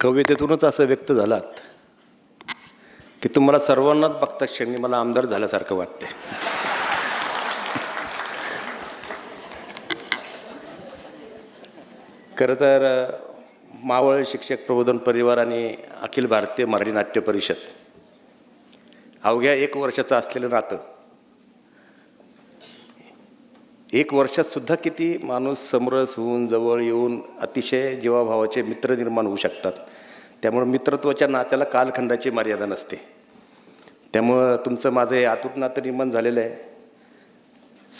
कवितेतूनच असं व्यक्त झालात की तुम्हाला सर्वांनाच बघता क्षणी मला आमदार झाल्यासारखं वाटते खरं तर मावळ शिक्षक प्रबोधन परिवार आणि अखिल भारतीय मराठी नाट्य परिषद अवघ्या एक वर्षाचं असलेलं नातं एक वर्षात सुद्धा किती माणूस समरस होऊन जवळ येऊन अतिशय जीवाभावाचे मित्र निर्माण होऊ शकतात. त्यामुळं मित्रत्वाच्या नात्याला कालखंडाची मर्यादा नसते. त्यामुळं तुमचं माझं हे आतूट नातं निर्माण झालेलं आहे.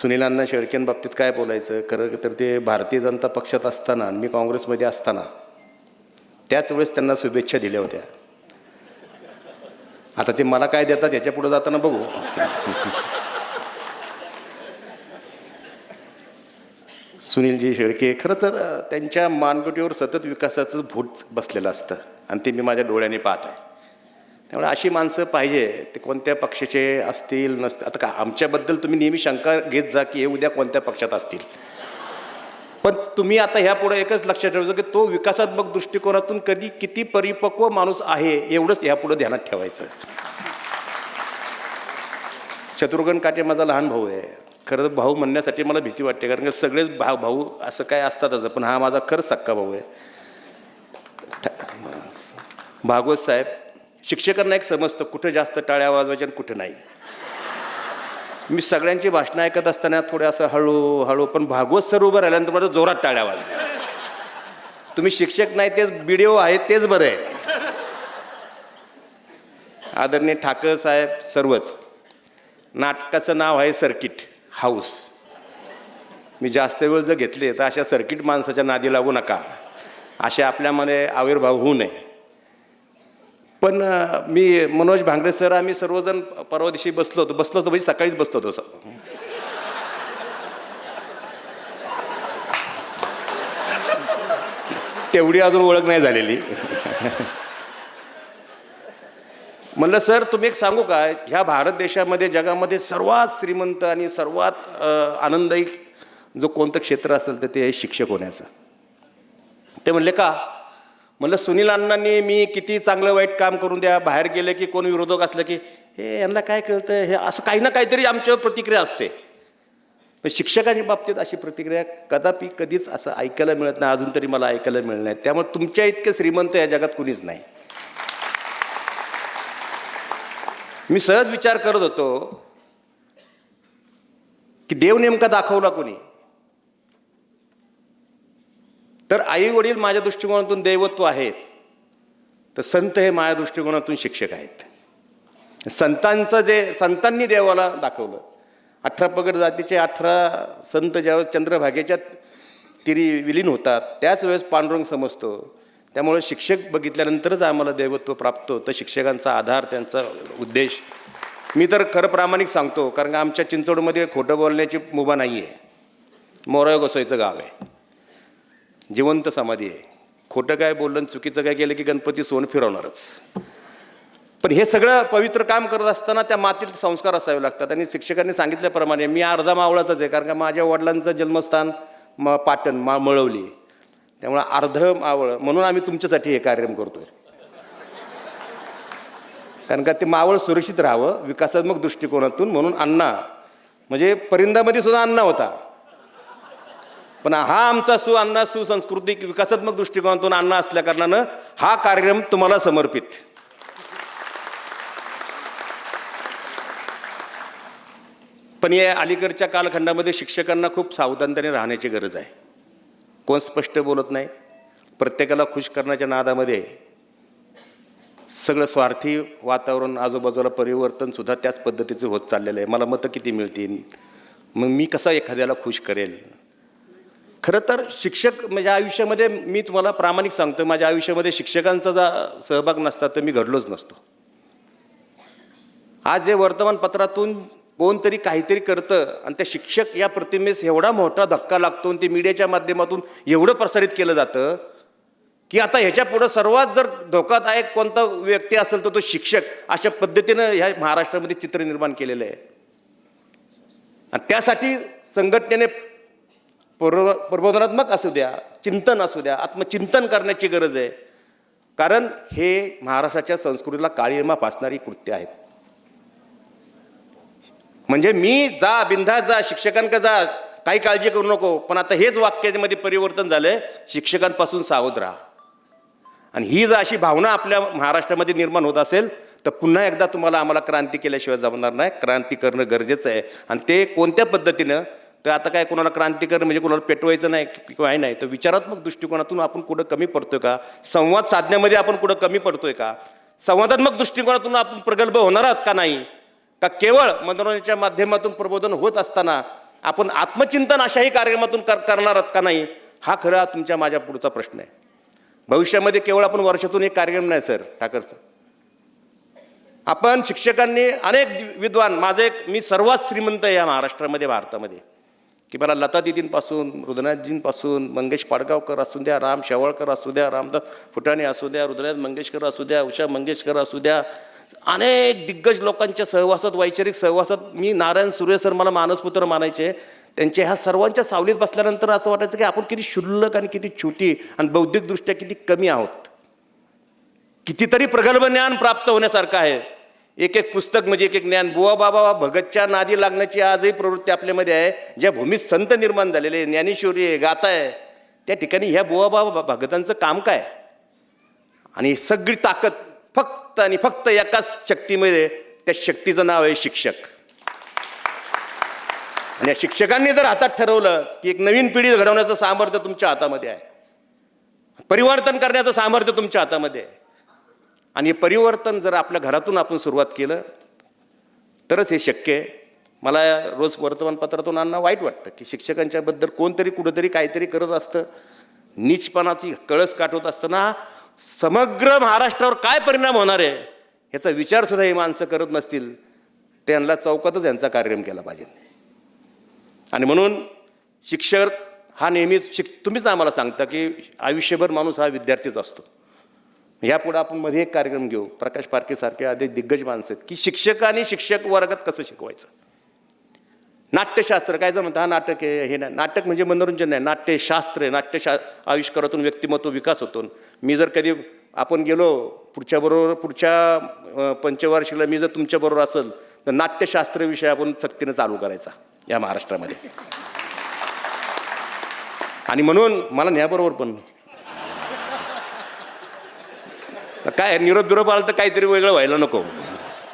सुनीलांना शेळकेंबाबतीत काय बोलायचं? खरं तर ते भारतीय जनता पक्षात असताना आणि मी काँग्रेसमध्ये असताना त्याच वेळेस त्यांना शुभेच्छा दिल्या होत्या. आता ते मला काय देतात याच्यापुढे जाताना बघू. सुनीलजी शेळके खरं तर त्यांच्या मानगुटीवर सतत विकासाचं भूत बसलेलं असतं. आणि ते मी माझ्या डोळ्याने पाहत आहे. त्यामुळे अशी माणसं पाहिजे ते कोणत्या पक्षाचे असतील नसतील. आता का आमच्याबद्दल तुम्ही नेहमी शंका घेत जा की हे उद्या कोणत्या पक्षात असतील. पण तुम्ही आता ह्या पुढे एकच लक्षात ठेवायचं की तो विकासात्मक दृष्टिकोनातून कधी किती परिपक्व माणूस आहे एवढंच ह्यापुढं ध्यानात ठेवायचं. शत्रुघ्न काटे माझा लहान भाऊ आहे. खरं तर भाऊ म्हणण्यासाठी मला भीती वाटते कारण की सगळेच भाऊ भाऊ असं काय असतातच. पण हा माझा खरंच सक्का भाऊ आहे. भागवत साहेब शिक्षकांना एक समजतं कुठं जास्त टाळ्या वाजवायच्या आणि कुठं नाही. मी सगळ्यांची भाषणं ऐकत असताना थोडे असं हळू हळू पण भागवत सर उभं राहिल्यानंतर माझं जोरात टाळ्या वाजल्या. तुम्ही शिक्षक नाही तेच बीडीओ आहेत तेच बरं आहे. आदरणीय ठाकर साहेब सर्वच. नाटकाचं नाव आहे सर्किट. हाऊस. मी जास्त वेळ जर घेतले तर अशा सर्किट माणसाच्या नादी लागू नका. असे आपल्यामध्ये आविर्भाव होऊ नये. पण मी मनोज भांगरे सर आम्ही सर्वजण परवा दिवशी बसलो होतो. बसलो होतो म्हणजे सकाळीच बसलो होतो सर. तेवढी अजून ओळख नाही झालेली. म्हणलं सर तुम्ही एक सांगू का? ह्या भारत देशामध्ये जगामध्ये सर्वात श्रीमंत आणि सर्वात आनंददायी जो कोणतं क्षेत्र असेल तर ते आहे शिक्षक होण्याचं. ते म्हणले का? म्हणलं सुनील अण्णांनी मी किती चांगलं वाईट काम करून द्या. बाहेर गेले की कोण विरोधक असलं की हे यांना काय कळतं? हे असं काही ना काहीतरी आमच्यावर प्रतिक्रिया असते. शिक्षकांच्या बाबतीत अशी प्रतिक्रिया कदापि कधीच असं ऐकायला मिळत नाही. अजून तरी मला ऐकायला मिळत नाही. त्यामुळे तुमच्या इतके श्रीमंत या जगात कुणीच नाही. मी सहज विचार करत होतो की देव नेमका दाखवला कोणी? तर आई वडील माझ्या दृष्टिकोनातून दैवत्व आहेत तर संत हे माझ्या दृष्टिकोनातून शिक्षक आहेत. संतांचं जे संतांनी देवाला दाखवलं. अठरा पगड जातीचे अठरा संत ज्यावेळेस चंद्रभागेच्या तिरी विलीन होतात त्याच वेळेस पांडुरंग समजतो त्यामुळे शिक्षक बघितल्यानंतरच आम्हाला दैवत्व प्राप्त होतं शिक्षकांचा आधार त्यांचा उद्देश. मी तर खरं प्रामाणिक सांगतो कारण का आमच्या चिंचवडमध्ये खोटं बोलण्याची मुभा नाही आहे मोराय गोसाईचं गाव आहे. जिवंत समाधी आहे. खोटं काय बोललं चुकीचं काय केलं की गणपती सोन फिरवणारच. पण हे सगळं पवित्र काम करत असताना त्या मातीत संस्कार असावे लागतात. आणि शिक्षकांनी सांगितल्याप्रमाणे मी अर्धा मावळाचाच आहे कारण का माझ्या वडिलांचं जन्मस्थान म पाटण मा मळवली. त्यामुळं अर्ध मावळ म्हणून आम्ही तुमच्यासाठी हे कार्यक्रम करतोय. कारण का ते मावळ सुरक्षित राहावं विकासात्मक दृष्टिकोनातून म्हणून अण्णा म्हणजे परिंदामध्ये सुद्धा अण्णा होता. पण हा आमचा सु अण्णा सुसंस्कृतिक विकासात्मक दृष्टिकोनातून अण्णा असल्या कारणानं हा कार्यक्रम तुम्हाला समर्पित. पण या अलीकडच्या कालखंडामध्ये शिक्षकांना खूप सावधानतेने राहण्याची गरज आहे. कोण स्पष्ट बोलत नाही. प्रत्येकाला खुश करण्याच्या नादामध्ये सगळं स्वार्थी वातावरण आजूबाजूला परिवर्तनसुद्धा त्याच पद्धतीचं होत चाललेलं आहे. मला मतं किती मिळतील? मग मी कसा एखाद्याला खुश करेल? खरं तर शिक्षक माझ्या आयुष्यामध्ये मी तुम्हाला प्रामाणिक सांगतो माझ्या आयुष्यामध्ये शिक्षकांचा जर सहभाग नसता तर मी घडलोच नसतो. आज जे वर्तमानपत्रातून कोणतरी काहीतरी करतं आणि त्या शिक्षक या प्रतिमेस एवढा मोठा धक्का लागतो आणि ते मीडियाच्या माध्यमातून एवढं प्रसारित केलं जातं की आता ह्याच्या पुढं सर्वात जर धोकादायक कोणता व्यक्ती असेल तर तो शिक्षक अशा पद्धतीनं ह्या महाराष्ट्रामध्ये चित्र निर्माण केलेलं आहे. आणि त्यासाठी संघटनेने प्रबो प्रबोधनात्मक असू द्या चिंतन असू द्या आत्मचिंतन करण्याची गरज आहे. कारण हे महाराष्ट्राच्या संस्कृतीला काळीमा फासणारी कृत्य आहेत. म्हणजे मी जा बिंधा जा शिक्षकांकडे जा काही काळजी करू नको. पण आता हेच वाक्यामध्ये परिवर्तन झालंय शिक्षकांपासून सावध राहा. आणि ही जर अशी भावना आपल्या महाराष्ट्रामध्ये निर्माण होत असेल तर पुन्हा एकदा तुम्हाला आम्हाला क्रांती केल्याशिवाय जमणार नाही. क्रांती करणं गरजेचं आहे. आणि ते कोणत्या पद्धतीनं? तर आता काय कोणाला क्रांती करणं म्हणजे कोणाला पेटवायचं नाही काय नाही तर विचारात्मक दृष्टिकोनातून आपण कुठं कमी पडतोय का? संवाद साधण्यामध्ये आपण कुठं कमी पडतोय का? संवादात्मक दृष्टिकोनातून आपण प्रगल्भ होणार आहात का नाही? का केवळ मनोरंजनाच्या माध्यमातून प्रबोधन होत असताना आपण आत्मचिंतन अशाही कार्यक्रमातून कर करणार आहात का नाही? हा खरा तुमच्या माझ्या पुढचा प्रश्न आहे. भविष्यामध्ये केवळ आपण वर्षातून एक कार्यक्रम नाही सर ठाकर सर. आपण शिक्षकांनी अनेक विद्वान माझे एक मी सर्वात श्रीमंत आहे या महाराष्ट्रामध्ये भारतामध्ये. की मला लता दिदींपासून रुद्रनाथजींपासून मंगेश पाडगावकर असू द्या राम शेवाळकर असू द्या रामदास फुटाणे असू द्या रुद्रनाथ मंगेशकर असू द्या उषा मंगेशकर असू द्या अनेक दिग्गज लोकांच्या सहवासात वैचारिक सहवासात मी नारायण सूर्य सर मला मानसपुत्र मानायचे. त्यांच्या ह्या सर्वांच्या सावलीत बसल्यानंतर असं वाटायचं की आपण किती क्षुल्लक आणि किती छोटी आणि बौद्धिकदृष्ट्या किती कमी आहोत. कितीतरी प्रगल्भ ज्ञान प्राप्त होण्यासारखं आहे. एक एक पुस्तक म्हणजे एक एक ज्ञान. बुवा बाबा भगतच्या नादी लागण्याची आजही प्रवृत्ती आपल्यामध्ये आहे. ज्या भूमीत संत निर्माण झालेले ज्ञानेश्वरी आहे गाथा आहे त्या ठिकाणी ह्या बुवा बाबा भगतांचं काम काय? आणि सगळी ताकद फक्त आणि फक्त एकाच शक्तीमध्ये त्या शक्तीचं नाव आहे शिक्षक. आणि या शिक्षकांनी जर हातात ठरवलं की एक नवीन पिढी घडवण्याचं सामर्थ्य तुमच्या हातामध्ये आहे परिवर्तन करण्याचं सामर्थ्य तुमच्या हातामध्ये आहे आणि हे परिवर्तन जर आपल्या घरातून आपण सुरुवात केलं तरच हे शक्य आहे. मला रोज वर्तमानपत्रातून अण्णा वाईट वाटतं की शिक्षकांच्याबद्दल कोणतरी कुठंतरी काहीतरी करत असतं नीचपणाची कळस काठवत असताना समग्र महाराष्ट्रावर काय परिणाम होणार आहे ह्याचा विचारसुद्धा ही माणसं करत नसतील. त्यांना चौकातच यांचा कार्यक्रम केला पाहिजे. आणि म्हणून शिक्षक हा नेहमीच शिक तुम्हीच आम्हाला सांगता की आयुष्यभर माणूस हा विद्यार्थीच असतो. यापुढे आपण मध्ये एक कार्यक्रम घेऊ. प्रकाश पारखेसारखे अधिक दिग्गज माणसं आहेत की शिक्षक आणि शिक्षक वर्गात कसं शिकवायचं? नाट्यशास्त्र काय जर म्हणता हा नाटक आहे हे नाही. नाटक म्हणजे मनोरंजन नाही नाट्यशास्त्र आहे. नाट्यशा आविष्कारातून व्यक्तिमत्व विकास होतो. मी जर कधी आपण गेलो पुढच्याबरोबर पुढच्या पंचवार्षिकला मी जर तुमच्याबरोबर असेल तर नाट्यशास्त्र विषय आपण सक्तीनं चालू करायचा या महाराष्ट्रामध्ये. आणि म्हणून मला न्याबरोबर पण. काय निरोप बिरोप आला तर काहीतरी वेगळं व्हायला नको.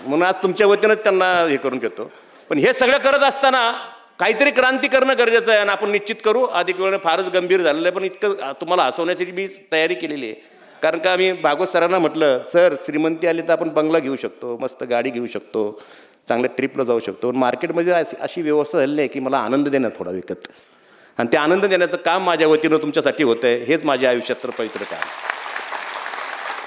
म्हणून आज तुमच्या वतीनंच त्यांना हे करून घेतो. पण हे सगळं करत असताना काहीतरी क्रांती करणं गरजेचं आहे आणि आपण निश्चित करू. अधिक वेळ फारच गंभीर झालेलं आहे पण इतकं तुम्हाला हसवण्याची मी तयारी केलेली आहे. कारण का आम्ही भागवत सरांना म्हटलं सर श्रीमंती आली तर आपण बंगला घेऊ शकतो मस्त गाडी घेऊ शकतो चांगल्या ट्रिपला जाऊ शकतो. मार्केटमध्ये अशी अशी व्यवस्था झालेली आहे की मला आनंद देणं थोडा विकत. आणि ते आनंद देण्याचं काम माझ्या वतीनं तुमच्यासाठी होतं आहे हेच माझ्या आयुष्यात तर पवित्र काम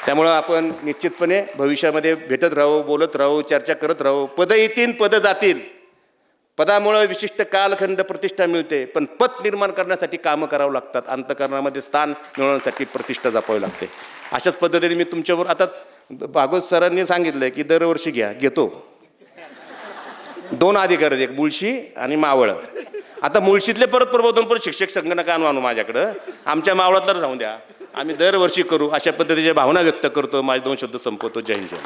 त्यामुळं आपण निश्चितपणे भविष्यामध्ये भेटत राहू बोलत राहू चर्चा करत राहू. पदं येतील पदं जातील. पदामुळं विशिष्ट कालखंड प्रतिष्ठा मिळते पण पद निर्माण करण्यासाठी कामं करावं लागतात. अंतकरणामध्ये स्थान मिळवण्यासाठी प्रतिष्ठा जपावी लागते. अशाच पद्धतीने मी तुमच्यावर आता भागवत सरांनी सांगितलं की दरवर्षी घ्या घेतो. दोन अधिकार आहेत एक बुळशी आणि मावळ. आता मुळशीतले परत प्रबोधन परत शिक्षक संगणक आणू माझ्याकडं. आमच्या मावळात तर राहून द्या. आम्ही दरवर्षी करू अशा पद्धतीच्या भावना व्यक्त करतो. माझे दोन शब्द संपवतो. जय हिंद जय